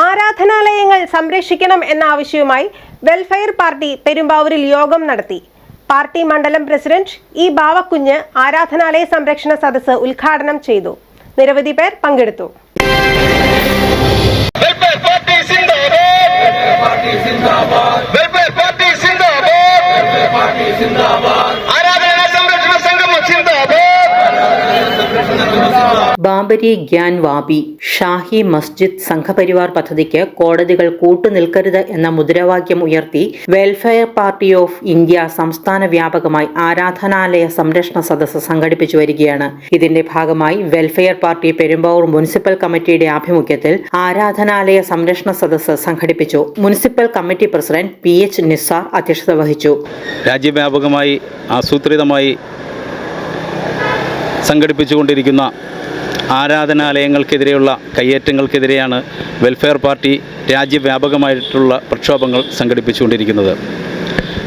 ആരാധനാലയങ്ങൾ സംരക്ഷിക്കണം എന്ന ആവശ്യവുമായി വെൽഫെയർ പാർട്ടി പെരുമ്പാവൂരിൽ യോഗം നടത്തി. പാർട്ടി മണ്ഡലം പ്രസിഡന്റ് ഇ ബാവക്കുഞ്ഞ് ആരാധനാലയ സംരക്ഷണ സദസ്സ് ഉദ്ഘാടനം ചെയ്തു. നിരവധി പേർ പങ്കെടുത്തു. ബാബരി ഗ്യാൻ വാബി ഷാഹി മസ്ജിദ് സംഘപരിവാർ പദ്ധതിക്ക് കോടതികൾ കൂട്ടുനിൽക്കരുത് എന്ന മുദ്രാവാക്യം ഉയർത്തി വെൽഫെയർ പാർട്ടി ഓഫ് ഇന്ത്യ സംസ്ഥാന വ്യാപകമായി ആരാധനാലയ സംരക്ഷണ സദസ്സ് സംഘടിപ്പിച്ചു വരികയാണ്. ഇതിന്റെ ഭാഗമായി വെൽഫെയർ പാർട്ടി പെരുമ്പാവൂർ മുനിസിപ്പൽ കമ്മിറ്റിയുടെ ആഭിമുഖ്യത്തിൽ ആരാധനാലയ സംരക്ഷണ സദസ്സ് സംഘടിപ്പിച്ചു. Municipal committee president P H Nisar അധ്യക്ഷത വഹിച്ചു. രാജ്യവ്യാപകമായി ആസൂത്രിതമായി സംഘടിപ്പിച്ചുകൊണ്ടിരിക്കുന്ന ആരാധനാലയങ്ങൾക്കെതിരെയുള്ള കയ്യേറ്റങ്ങൾക്കെതിരെയാണ് വെൽഫെയർ പാർട്ടി രാജ്യവ്യാപകമായിട്ടുള്ള പ്രക്ഷോഭങ്ങൾ സംഘടിപ്പിച്ചുകൊണ്ടിരിക്കുന്നത്.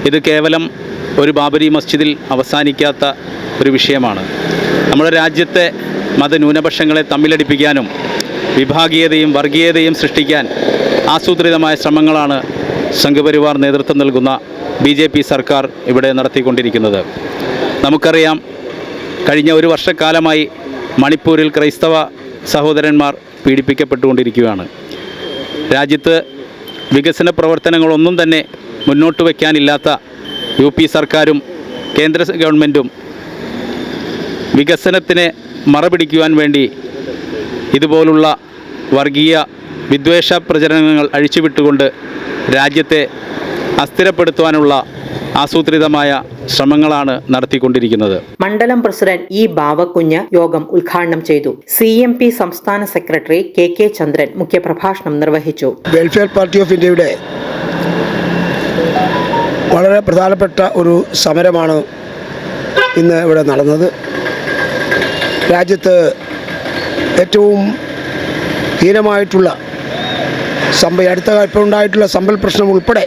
ഇത് കേവലം ഒരു ബാബരി മസ്ജിദിൽ അവസാനിക്കാത്ത ഒരു വിഷയമാണ്. നമ്മുടെ രാജ്യത്തെ മതന്യൂനപക്ഷങ്ങളെ തമ്മിലടിപ്പിക്കാനും വിഭാഗീയതയും വർഗീയതയും സൃഷ്ടിക്കാൻ ആസൂത്രിതമായ ശ്രമങ്ങളാണ് സംഘപരിവാർ നേതൃത്വം നൽകുന്ന ബി ജെ പി സർക്കാർ ഇവിടെ നടത്തിക്കൊണ്ടിരിക്കുന്നത്. നമുക്കറിയാം കഴിഞ്ഞ ഒരു വർഷക്കാലമായി മണിപ്പൂരിൽ ക്രൈസ്തവ സഹോദരന്മാർ പീഡിപ്പിക്കപ്പെട്ടുകൊണ്ടിരിക്കുകയാണ്. രാജ്യത്ത് വികസന പ്രവർത്തനങ്ങളൊന്നും തന്നെ മുന്നോട്ട് വയ്ക്കാനില്ലാത്ത യു പി സർക്കാരും കേന്ദ്ര ഗവൺമെന്റും വികസനത്തിനെ മറപിടിക്കുവാൻ വേണ്ടി ഇതുപോലുള്ള വർഗീയ വിദ്വേഷ പ്രചരണങ്ങൾ അഴിച്ചുവിട്ടുകൊണ്ട് രാജ്യത്തെ അസ്ഥിരപ്പെടുത്തുവാനുള്ള ആസൂത്രിതമായ ശ്രമങ്ങളാണ് നടത്തിക്കൊണ്ടിരിക്കുന്നത്. മണ്ഡലം പ്രസിഡന്റ് ഇ ബാവക്കുഞ്ഞ് യോഗം ഉദ്ഘാടനം ചെയ്തു. സി എം പി സംസ്ഥാന സെക്രട്ടറി കെ കെ ചന്ദ്രൻ മുഖ്യപ്രഭാഷണം നിർവഹിച്ചു. വെൽഫെയർ പാർട്ടി ഓഫ് ഇന്ത്യയുടെ വളരെ പ്രധാനപ്പെട്ട ഒരു സമരമാണ് ഇന്ന് ഇവിടെ നടന്നത്. രാജ്യത്ത് ഏറ്റവും ഹീനമായിട്ടുള്ള സമ്പ അടുത്ത ഇപ്പോൾ ഉണ്ടായിട്ടുള്ള സമ്പൽ പ്രശ്നം ഉൾപ്പെടെ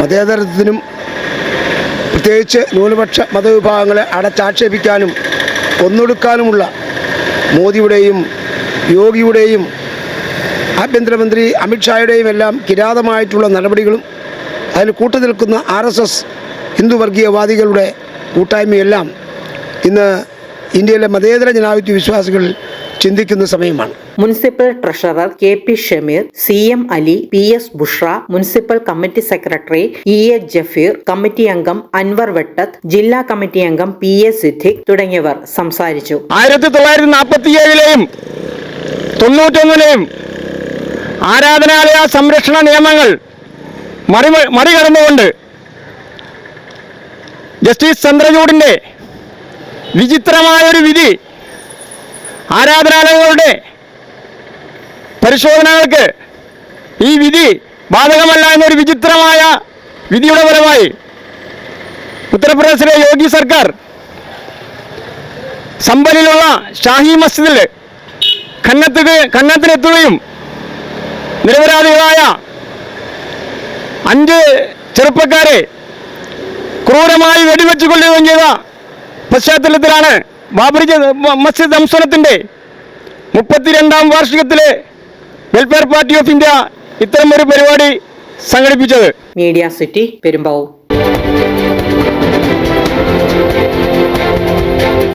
മതേതരത്വത്തിനും പ്രത്യേകിച്ച് ന്യൂനപക്ഷ മതവിഭാഗങ്ങളെ അടച്ചാക്ഷേപിക്കാനും കൊന്നൊടുക്കാനുമുള്ള മോദിയുടെയും യോഗിയുടെയും ആഭ്യന്തരമന്ത്രി അമിത്ഷായുടെയും എല്ലാം കിരാതമായിട്ടുള്ള നടപടികളും അതിന് കൂട്ടുനിൽക്കുന്ന ആർ എസ് എസ് ഹിന്ദുവർഗീയവാദികളുടെ കൂട്ടായ്മയെല്ലാം ഇന്ന് ഇന്ത്യയിലെ മതേതര ജനാധിപത്യ വിശ്വാസികൾ ചിന്തിക്കുന്ന സമയമാണ്. Municipal treasurer K P Shameer C M Ali P S Bushra municipal committee secretary E A Jafeer committee അംഗം അൻവർ വെട്ടത്ത് ജില്ലാ കമ്മിറ്റി അംഗം പി എ സിദ്ദിഖ് തുടങ്ങിയവർ സംസാരിച്ചു. ആയിരത്തി തൊള്ളായിരത്തി നാൽപ്പത്തി ഏഴിലെയും തൊണ്ണൂറ്റൊന്നിലെയും ആരാധനാലയ സംരക്ഷണ നിയമങ്ങൾ മറി മറികടന്നുകൊണ്ട് ജസ്റ്റിസ് ചന്ദ്രചൂഡിന്റെ വിചിത്രമായൊരു വിധി ആരാധനാലയങ്ങളുടെ പരിശോധനകൾക്ക് ഈ വിധി ബാധകമല്ല എന്നൊരു വിചിത്രമായ വിധിയുടെ ഫലമായി ഉത്തർപ്രദേശിലെ യോഗി സർക്കാർ സമ്പലിലുള്ള ഷാഹി മസ്ജിദിൽ ഖന്നത്തുക ഖന്നത്തിനെത്തുകയും നിരപരാധികളായ അഞ്ച് ചെറുപ്പക്കാരെ ക്രൂരമായി വെടിവെച്ചു ചെയ്ത പശ്ചാത്തലത്തിലാണ് ബാബറി മസ്ജിദ് സംസ്ഥാനത്തിന്റെ മുപ്പത്തിരണ്ടാം വാർഷികത്തിലെ വെൽഫെയർ പാർട്ടി ഓഫ് ഇന്ത്യ ഇത്തരമൊരു പരിപാടി സംഘടിപ്പിച്ചത്. Media city Perumbavoor